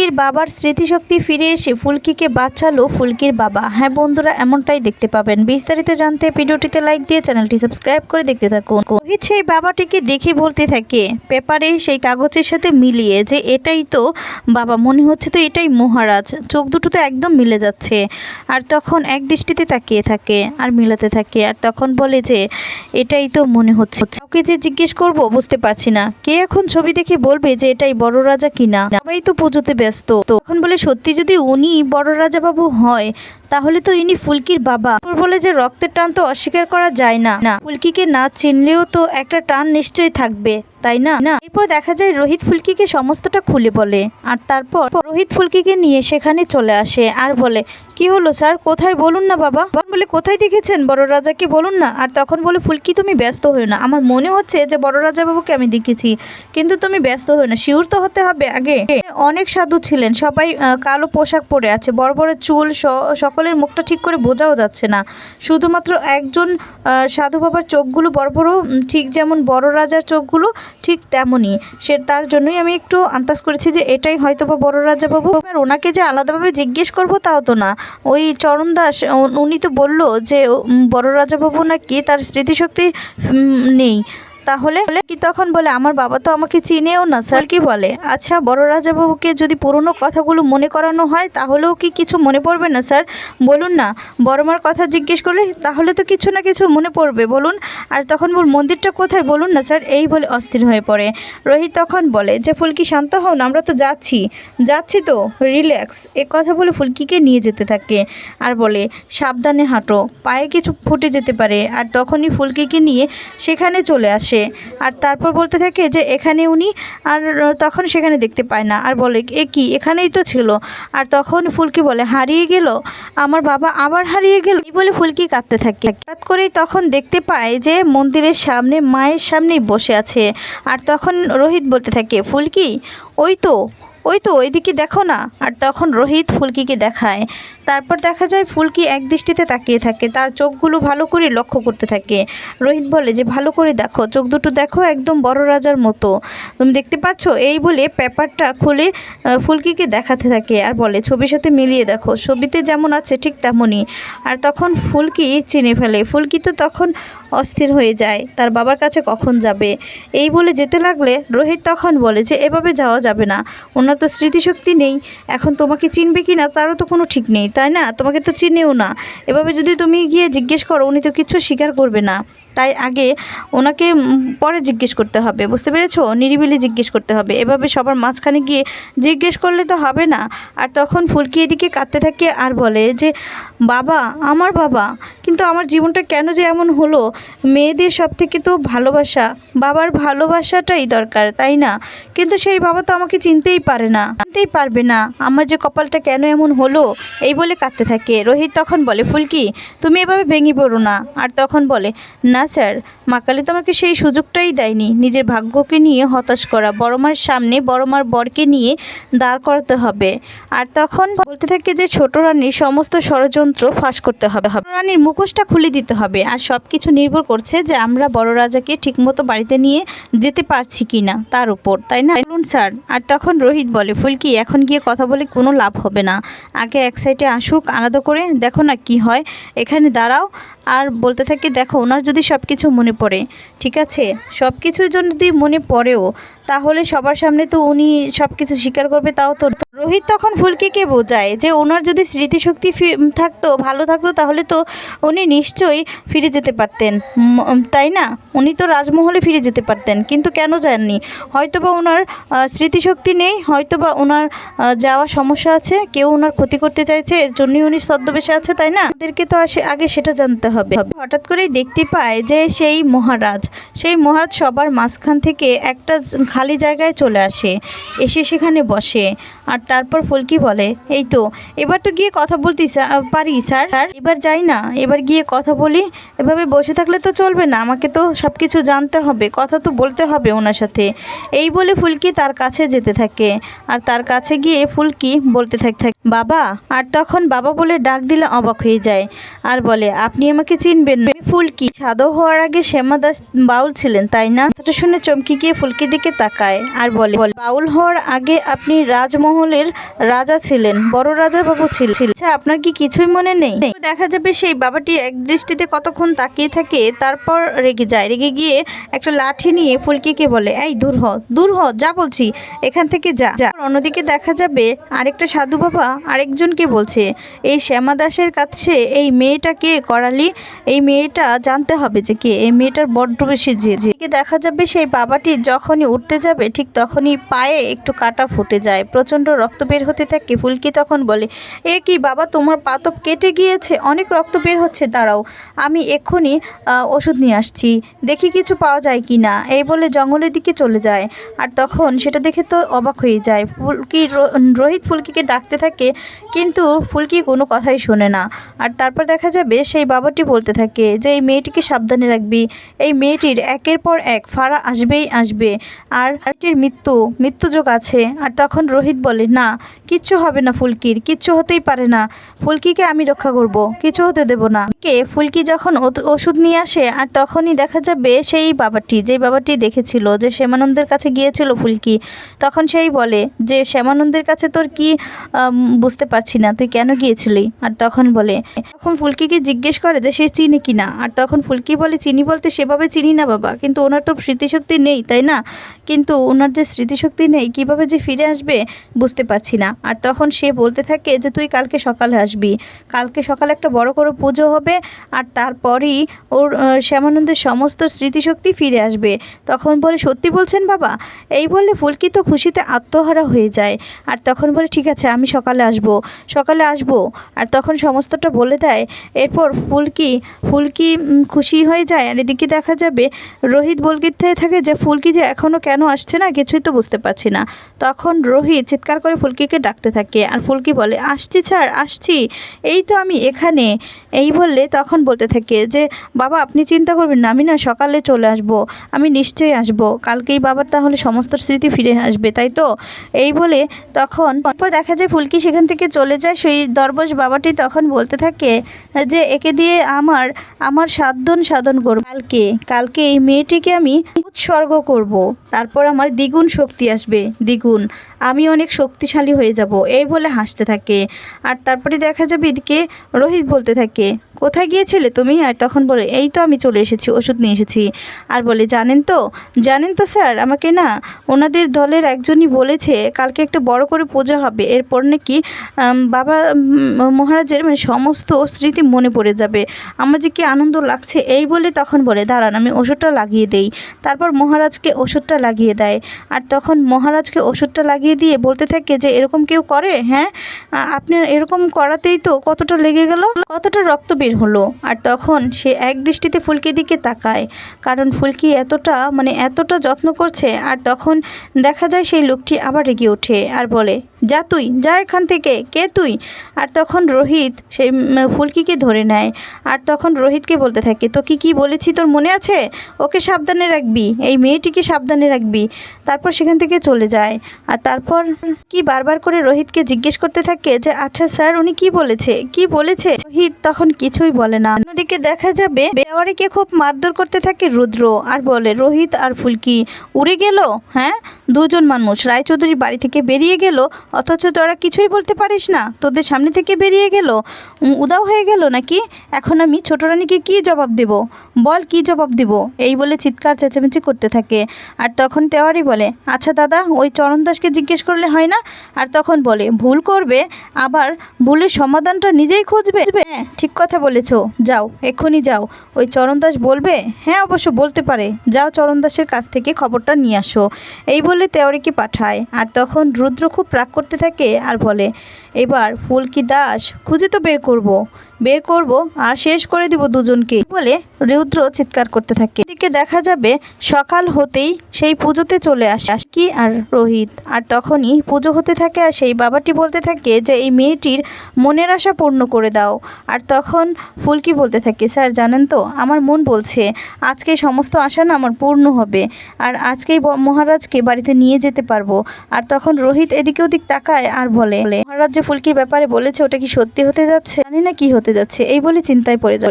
ফুলকির বাবার স্মৃতিশক্তি ফিরে এসে ফুলকিকে বাঁচালো ফুলকির বাবা। হ্যাঁ বন্ধুরা, এমনটাই দেখতে পাবেন। বিস্তারিত জানতে ভিডিওটিতে লাইক দিয়ে চ্যানেলটি সাবস্ক্রাইব করে দেখতে থাকুন। রোহিত সেই বাবাটিকে দেখে বলতে থাকে, পেপারে সেই কাগজের সাথে মিলিয়ে যে এটাই তো, বাবা, মনে হচ্ছে তো এটাই মহারাজ। চোখ দুটো তো একদম মিলে যাচ্ছে। আর তখন এক দৃষ্টিতে তাকিয়ে থাকে আর মিলাতে থাকে আর তখন বলে যে, এটাই তো মনে হচ্ছে। কাউকে যে জিজ্ঞেস করব বুঝতে পারছি না। কে এখন ছবি দেখে বলবে যে এটাই বড় রাজা কিনা? সবাই তো পুজোতে ব্যস্ত। তখন বলে, সত্যি যদি উনি বড় রাজা বাবু হয়, তাহলে তো ইনি ফুলকির বাবা। বলে যে, রক্তের টান তো অস্বীকার করা যায় না। না, ফুলকিকে না চিনলেও তো একটা টান নিশ্চয়ই থাকবে, তাই না? না এরপর দেখা যায় রোহিত ফুলকিকে সমস্তটা খুলে বলে, আর তারপর রোহিত ফুলকিকে নিয়ে সেখানে চলে আসে আর বলে, কি হলো স্যার? কোথায়? বলুন না বাবা। বলে, কোথায় দেখেছেন? বড় রাজাকে বলুন না। আর তখন বলে, ফুলকি, তুমি ব্যস্ত হও না। আমার মনে হচ্ছে যে বড় রাজা বাবুকে আমি দেখেছি, কিন্তু তুমি ব্যস্ত হও না। শিউর তো হতে হবে আগে। অনেক সাধু ছিলেন, সবাই কালো পোশাক পরে আছে, বড় বড় চুল সকলের মুখটা ঠিক করে বোঝাও যাচ্ছে না। শুধুমাত্র একজন সাধু বাবার চোখগুলো বড় বড় ঠিক যেমন বড় রাজার চোখগুলো, ঠিক তেমনই সে তার জন্যই আমি একটু আন্দাজ করেছি যে এটাই হয়তো বা বড় রাজা আর ওনাকে যে আলাদাভাবে জিজ্ঞেস করব তাও তো না। ওই চরণ দাস উনি তো বলল যে বড় রাজা বাবু নাকি তার স্মৃতিশক্তি নেই। তাহলে কি তখন বলে, আমার বাবা তো আমাকে চিনেও না, স্যার? কি বলে? আচ্ছা বড় রাজাবাবুকে যদি পুরনো কথাগুলো মনে করানো হয়, তাহলেও কি কিছু মনে পড়বে না, স্যার? বলুন না, বড়মার কথা জিজ্ঞেস করলে তাহলে তো কিছু না কিছু মনে পড়বে, বলুন। আর তখন বল, মন্দিরটা কোথায়? বলুন না, স্যার, এই বলে অস্থির হয়ে পড়ে। রোহিত তখন বলে, যে ফুলকি শান্ত হও না, আমরা তো যাচ্ছি। যাচ্ছি তো, রিল্যাক্স। এ কথা বলে ফুলকিকে নিয়ে যেতে থাকে। আর বলে, সাবধানে হাঁটো, পায়ে কিছু ফুটে যেতে পারে। আর তখনই ফুলকিকে নিয়ে সেখানে চলে আসে। আর তারপর বলতে থাকে যে এখানে উনি আর তখন সেখানে দেখতে পায় না। আর বলে, এ কি? এখানেই তো ছিল। আর তখন ফুলকি বলে, হারিয়ে গেল? আমার বাবা আবার হারিয়ে গেল? বলে ফুলকি কাঁদতে থাকে। হঠাৎ করেই তখন দেখতে পায় যে মন্দিরের সামনে মায়ের সামনেই বসে আছে। আর তখন রোহিত বলতে থাকে, ফুলকি, ওই তো ওই তো, ওইদিকে দেখো না। আর তখন রোহিত ফুলকিকে দেখায়। তারপর দেখা যায় ফুলকি এক দৃষ্টিতে তাকিয়ে থাকে, তার চোখগুলো ভালো করে লক্ষ্য করতে থাকে। রোহিত বলে, যে ভালো করে দেখো, চোখ দুটো দেখো একদম বড় রাজার মতো। তুমি দেখতে পাচ্ছ? এই বলে পেপারটা খুলে ফুলকিকে দেখাতে থাকে আর বলে, ছবির সাথে মিলিয়ে দেখো, ছবিতে যেমন আছে ঠিক তেমনই। আর তখন ফুলকি চিনে ফেলে, ফুলকি তো তখন অস্থির হয়ে যায়, তার বাবার কাছে কখন যাবে? এই বলে যেতে লাগলে রোহিত তখন বলে, যে এভাবে যাওয়া যাবে না, ওনার তো স্মৃতিশক্তি নেই, এখন তোমাকে চিনবে কি না তারও তো কোনো ঠিক নেই। তাই না? তোমাকে তো চিনেও না। এভাবে যদি তুমি গিয়ে জিজ্ঞেস করো, উনি তো কিছু স্বীকার করবে না। তাই আগে ওনাকে পরে জিজ্ঞেস করতে হবে, বুঝতে পেরেছ? নিরিবিলি জিজ্ঞেস করতে হবে। এভাবে সবার মাঝখানে গিয়ে জিজ্ঞেস করলে তো হবে না। আর তখন ফুলকি এদিকে কাঁদতে থাকে আর বলে যে, বাবা, আমার বাবা। কিন্তু আমার জীবনটা কেন যে এমন হলো? মেয়েদের সব থেকে তো ভালোবাসা, বাবার ভালোবাসাটাই দরকার, তাই না? কিন্তু সেই বাবা তো আমাকে চিনতেই পারে না, চিনতেই পারবে না, আমার যে কপালটা কেন এমন হলো, এই বলে কাঁদতে থাকে। রোহিত তখন বলে, ফুলকি, তুমি এভাবে ভেঙে পড়ো না। আর তখন বলে, না স্যার মা কালী তো আমাকে সেই সুযোগটাই দেয়নি। নিজের ভাগ্যকে নিয়ে হতাশ করা, বড় মার সামনে বড় মার বরকে নিয়ে দাঁড় করাতে হবে। আর তখন বলতে থাকে যে, ছোট রানীর সমস্ত ষড়যন্ত্র ফাঁস করতে হবে। রানীর মুখোশটা খুলে দিতে হবে। আর সব কিছু নির্ভর করছে যে আমরা বড় রাজাকে ঠিকমতো বাড়িতে নিয়ে যেতে পারছি কি না তার উপর, তাই না? বলুন স্যার। আর তখন রোহিত বলে, ফুলকি, এখন গিয়ে কথা বলে কোনো লাভ হবে না। আগে এক সাইডে আসুক, আলাদা করে দেখো না কি হয়। এখানে দাঁড়াও আর বলতে থাকি, দেখো, ওনার যদি সব কিছু মনে পড়ে, ঠিক আছে? সব কিছুর জন্য যদি মনে পড়েও, তাহলে সবার সামনে তো উনি সব কিছু স্বীকার করবে, তাও তো রোহিত তখন ফুলকিকে বোঝায়? যে ওনার যদি স্মৃতিশক্তি থাকতো, ভালো থাকতো, তাহলে তো উনি নিশ্চয়ই ফিরে যেতে পারতেন। তাই না? উনি তো রাজমহলে ফিরে যেতে পারতেন, কিন্তু কেন যাননি? হয়তো বা ওনার স্মৃতিশক্তি নেই হয়তো বা ওনার যাওয়া সমস্যা আছে, কেউ ওনার ক্ষতি করতে চাইছে, এর জন্যই উনি ছদ্মবেশে আছে, তাই না? আমাদেরকে তো আগে সেটা জানতে হবে। হঠাৎ করেই দেখতে পায় যে সেই মহারাজ সেই মহারাজ সবার মাঝখান থেকে একটা খালি জায়গায় চলে আসে, এসে সেখানে বসে। আর তারপর ফুলকি বলে, এই তো, এবার তো গিয়ে কথা বলতে পারি, স্যার। আর এবার যাই না, এবার গিয়ে কথা বলি। এভাবে বসে থাকলে তো চলবে না, আমাকে তো সব কিছু জানতে হবে, কথা তো বলতে হবে ওনার সাথে। এই বলে ফুলকি তার কাছে যেতে থাকে, আর তার কাছে গিয়ে ফুলকি বলতে থাক থাক, বাবা। আর তখন বাবা বলে ডাক দিলে অবাক হয়ে যায়, আর বলে, আপনি আমাকে চিনবেন ফুলকি সাদো হওয়ার আগে শ্যামা দাস বাউল ছিলেন, তাই না? শুনে চমকি গিয়ে ফুলকির দিকে তাকায়, আর বলে, বাউল হওয়ার আগে আপনি রাজমহলের রাজা ছিলেন বড় রাজা বাবু ছিলেন আচ্ছা আপনার কি কিছুই মনে নেই? দেখা যাবে সেই বাবাটি এক দৃষ্টিতে কতক্ষণ তাকিয়ে থাকে তারপর রেগে যায়। রেগে গিয়ে একটা লাঠি নিয়ে ফুলকিকে বলে এই দূর হ দূর হ যা বলছি এখান থেকে যা। যা। অন্যদিকে দেখা যাবে আরেকটা সাধু বাবা আরেকজনকে বলছে এই শ্যামা দাসের কাছে এই মেয়েটাকে করালি? এই মেয়েটা জানতে হবে যে কে এই মেয়েটার বড্ড বেশি যে যে দেখা যাবে সেই বাবাটি যখনই উঠতে যাবে ঠিক তখনই পায়ে একটু কাটা ফুটে যায় প্রচণ্ড রক্ত বের হতে থাকে। ফুলকি তখন বলে, এ কি বাবা, তোমার পা তো কেটে গিয়েছে। অনেক রক্ত বের হচ্ছে, দাঁড়াও। আমি এক্ষুনি ওষুধ নিয়ে আসছি। দেখি কিছু পাওয়া যায় কি না। এই বলে জঙ্গলের দিকে চলে যায়। আর তখন সেটা দেখে তো অবাক হয়ে যায়। ফুলকি রোহিত ফুলকিকে ডাকতে থাকে, কিন্তু ফুলকি কোনো কথাই শোনে না। আর তারপর দেখা যাবে, সেই বাবাটি বলতে থাকে যে, এই মেয়েটিকে সাবধানে রাখবি। এই মেয়েটির একের পর এক ফাড়া আসবেই আসবে। আর মৃত্যু, মৃত্যুযোগ আছে। আর তখন রোহিত বলে, না, কিচ্ছু হবে না ফুলকির, কিচ্ছু হতেই পারে না। ফুলকিকে আমি রক্ষা করব, কিছু হতে দেব না। কে ফুলকি যখন ওষুধ নিয়ে আসে, আর তখনই দেখা যাবে সেই বাবাটি, যেই বাবাটি দেখেছিল যে শ্যামানন্দের কাছে গিয়েছিল ফুলকি, তখন সেই বলে যে, শ্যামানন্দের কাছে তোর কি বুঝতে পারছি না, তুই কেন গিয়েছিলি? আর তখন বলে, তখন ফুলকিকে জিজ্ঞেস করে যে সে চিনি কিনা আর তখন ফুলকি বলে, চিনি বলতে সেভাবে চিনি না বাবা, কিন্তু ওনার তো স্মৃতিশক্তি নেই, তাই না? কিন্তু ওনার যে স্মৃতিশক্তি নেই, কীভাবে যে ফিরে আসবে বুঝতে পারছি না। আর তখন সে বলতে থাকে যে, তুই কালকে সকালে আসবি। কালকে সকালে একটা বড় করে পুজো হবে আর তারপরেই ওর শ্যামানন্দের সমস্ত স্মৃতিশক্তি ফিরে আসবে। তখন বলে, সত্যি বলছেন বাবা? এই বলে ফুলকি তো খুশিতে আত্মহারা হয়ে যায়। আর তখন বলে, ঠিক আছে, আমি সকালে আসব। সকালে আসব। আর তখন সমস্তটা বলে দেয়। এরপর ফুলকি ফুলকি খুশি হয়ে যায়। আর এদিকে দেখা যাবে, রোহিত বলকিতে থাকে যে, ফুলকি যে এখনও কেন আসছে না, কিছুই তো বুঝতে পারছি না। তখন রোহিত চিৎকার করে ফুলকিকে ডাকতে থাকে আর ফুলকি বলে, আসছি স্যার, আসছি। এই তো আমি এখানে। এই বললে তখন বলতে থাকে যে, বাবা, আপনি চিন্তা করবেন না, আমি না সকালে চলে আসব, আমি নিশ্চয়ই আসব। কালকেই বাবার তাহলে সমস্ত স্মৃতি ফিরে আসবে, তাই তো? এই বলে তখন তারপর দেখা যায় ফুলকি সেখান থেকে চলে যায়। সেই দরবশ বাবাটি তখন বলতে থাকে যে, একে দিয়ে আমার আমার সাধন সাধন করব কালকে। কালকে এই মেয়েটিকে আমি উৎসর্গ করব। তারপর আমার দ্বিগুণ শক্তি আসবে। দ্বিগুণ। আমি অনেক শক্তিশালী হয়ে যাব, এই বলে হাসতে থাকে। আর তারপরে দেখা যাবে এদিকে রোহিত বলতে থাকে, কোথায় গিয়েছিলে তুমি? আর তখন বলে, এই তো আমি চলে এসেছি, ওষুধ নিয়ে এসেছি। আর বলে, জানেন তো জানেন তো স্যার, আমাকে না ওনাদের দলের একজনই বলেছে, কালকে একটা বড় করে পূজা হবে। এরপর নাকি বাবা মহারাজের মানে সমস্ত স্মৃতি মনে পড়ে যাবে। আমার যে কি আনন্দ লাগছে, এই বলে তখন বলে, দাঁড়ান, আমি ওষুধটা লাগিয়ে দেই। তারপর মহারাজকে ওষুধটা লাগিয়ে দেয়। আর তখন মহারাজকে ওষুধটা লাগিয়ে দিয়ে বলতে থাকে যে, এরকম কেউ করে? হ্যাঁ? আপনি আপনার এরকম করাতেই তো কতটা লেগে গেল? কতটা রক্ত বের হলো? আর তখন সে এক দৃষ্টিতে ফুলকির দিকে তাকায়, কারণ ফুলকি এতটা মানে এতটা যত্ন করছে। আর তখন দেখা যায় সেই লোকটি আবার রেগে ওঠে আর বলে যা তুই, যা এখান থেকে, কে তুই? আর তখন রোহিত সেই ফুলকিকে ধরে নেয়। আর তখন রোহিতকে বলতে থাকে তো কি কি বলেছি তোর মনে আছে? ওকে সাবধানে রাখবি। এই মেয়েটিকে সাবধানে রাখবি। তারপর সেখান থেকে চলে যায়। আর তারপর কি বারবার করে রোহিতকে জিজ্ঞেস করতে থাকে যে আচ্ছা স্যার, উনি কি বলেছে? কি বলেছে? রোহিত তখন কিছুই বলে না। অন্যদিকে দেখা যাবে বেওয়ারিকে খুব মারধর করতে থাকে রুদ্র। আর বলে, রোহিত আর ফুলকি, উড়ে গেল? হ্যাঁ দুজন মানুষ। রায়চৌধুরী বাড়ি থেকে বেরিয়ে গেল। অথচ তোরা কিছুই বলতে পারিস না। তোদের সামনে থেকে বেরিয়ে গেল। উদাও হয়ে গেল নাকি? এখন আমি ছোট রানীকে কী জবাব দেব? বল কি জবাব দেব? এই বলে চিৎকার চেঁচামেচি করতে থাকে। আর তখন তেওয়ারি বলে আচ্ছা দাদা, ওই চরণ দাসকে জিজ্ঞেস করলে হয় না? আর তখন বলে, ভুল করবে, আবার ভুলের সমাধানটা নিজেই খুঁজবে? হ্যাঁ ঠিক কথা বলেছ। যাও, এক্ষুনি যাও। ওই চরণ দাস বলবে? হ্যাঁ অবশ্য বলতে পারে। যাও চরণ দাসের কাছ থেকে খবরটা নিয়ে আসো। এই বলে তেওয়ারিকে পাঠায়। আর তখন রুদ্র খুব রাগ করতে থাকে আর বলে এবার ফুলকি দাস খুঁজে তো বের করব। বের করব আর শেষ করে দিব দুজনকে। বলে রুদ্র চিৎকার করতে থাকে। এদিকে দেখা যাবে সকাল হতেই সেই পুজোতে চলে আসে কি আর রোহিত। আর তখনই পুজো হতে থাকে আর সেই বাবাটি বলতে থাকে যে, এই মেয়েটির মনের আশা পূর্ণ করে দাও। আর তখন ফুলকি বলতে থাকে, স্যার, জানেন তো, আমার মন বলছে, আজকে সমস্ত আশা না আমার পূর্ণ হবে। আর আজকেই মহারাজকে বাড়িতে নিয়ে যেতে পারব। আর তখন রোহিত এদিকে ওদিক তাকায় আর বলে, মহারাজ যে ফুলকির ব্যাপারে বলেছে, ওটা কি সত্যি হতে যাচ্ছে? জানি না কি হতে যাচ্ছে। এই বলে চিন্তায় পড়ে যায়